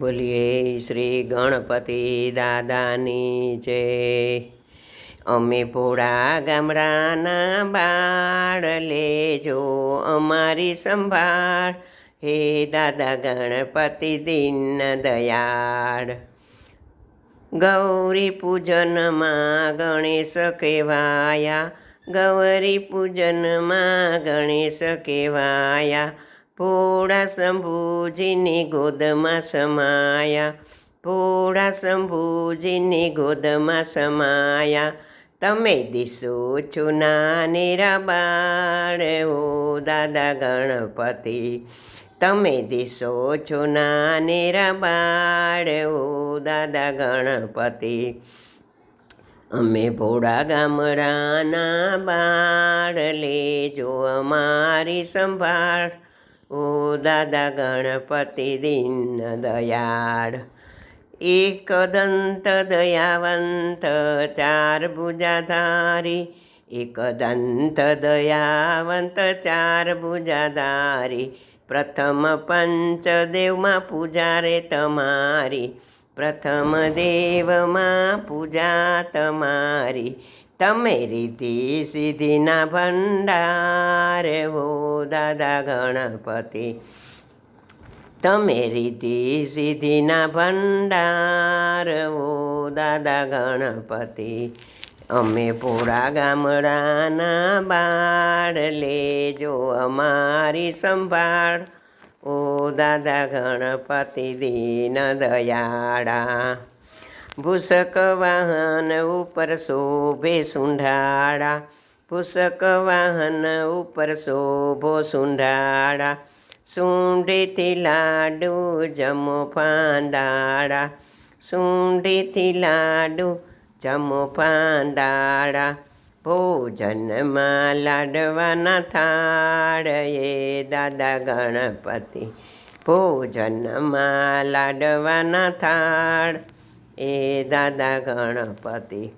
બોલીએ, શ્રી ગણપતિ દાદાની જય. અમે ભોળા ગામડાના બાળ લેજો અમારી સંભાળ. હે દાદા ગણપતિ દીન દયાળ. ગૌરી પૂજનમાં ગણેશ કહેવાયા. ગૌરી પૂજનમાં ગણેશ કહેવાયા. ભોળા શંભુજીની ગોદમાં સમાયા. ભોળા શંભુજીની ગોદમાં સમાયા. તમે દિશો છો નાનેરા બાળ, ઓ દાદા ગણપતિ. તમે દિશો છો નાનેરા બાળ, ઓ દાદા ગણપતિ. અમે ભોળા ગામડાના બાળ, લેજો અમારી સંભાળ. ઓ દાદા ગણપતિ દીન દયાળ. એક દંત દયાવંત, ચાર ભુજાધારી. એક દંત દયાવંત, ચાર ભુજાધારી. પ્રથમ પંચદેવમાં પૂજા રે તમારી. પ્રથમ દેવમાં પૂજા તમારી. તમે રીતિ સિદ્ધિના ભંડાર હો. દાદા ગણપતિ, તમે રીતિ સિદ્ધિના ભંડાર ઓ દાદા ગણપતિ. અમે પૂરા ગામડાના બાળ લેજો અમારી સંભાળ. ઓ દાદા ગણપતિ દીન દયાળા. ભૂષક વાહન ઉપર શોભે સુંઢાળા. ભૂષક વાહન ઉપર શોભો સુંઢાળા. સુંઢીથી લાડુ જમો ફાંદાળા. સુંઢીથી લાડુ જમો ફાંદાળા. ભોજનમાં લાડવાના થાળ એ દાદા ગણપતિ. ભોજનમાં લાડવાના થાળ એ દાદા ગણપતિ.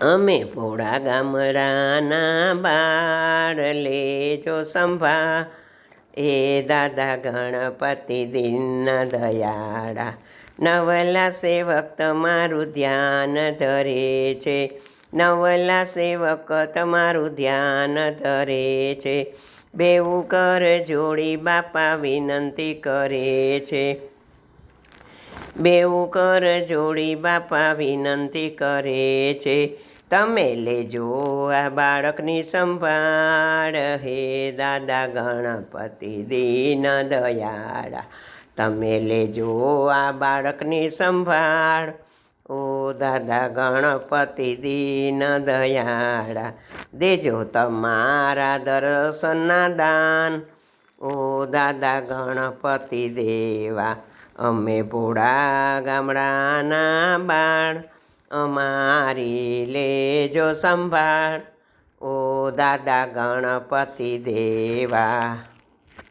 અમે ભોળા ગામડાના બાળ લેજો સંભા એ દાદા ગણપતિ દિન દયાળા. નવલા સેવક તમારું ધ્યાન ધરે છે. નવલા સેવક તમારું ધ્યાન ધરે છે. બેવું કર જોડી બાપા વિનંતી કરે છે. બેવું કર જોડી બાપા વિનંતી કરે છે. તમે લેજો આ બાળકની સંભાળ. હે દાદા ગણપતિ દીન દયાળા. તમે લેજો આ બાળકની સંભાળ. ઓ દાદા ગણપતિ દીન દયાળા. દેજો તમારા દર્શનના દાન. ઓ દાદા ગણપતિ દેવા. અમે ભોળા ગામડાના બાળ અમારી લેજો સંભાળ. ઓ દાદા ગણપતિ દેવા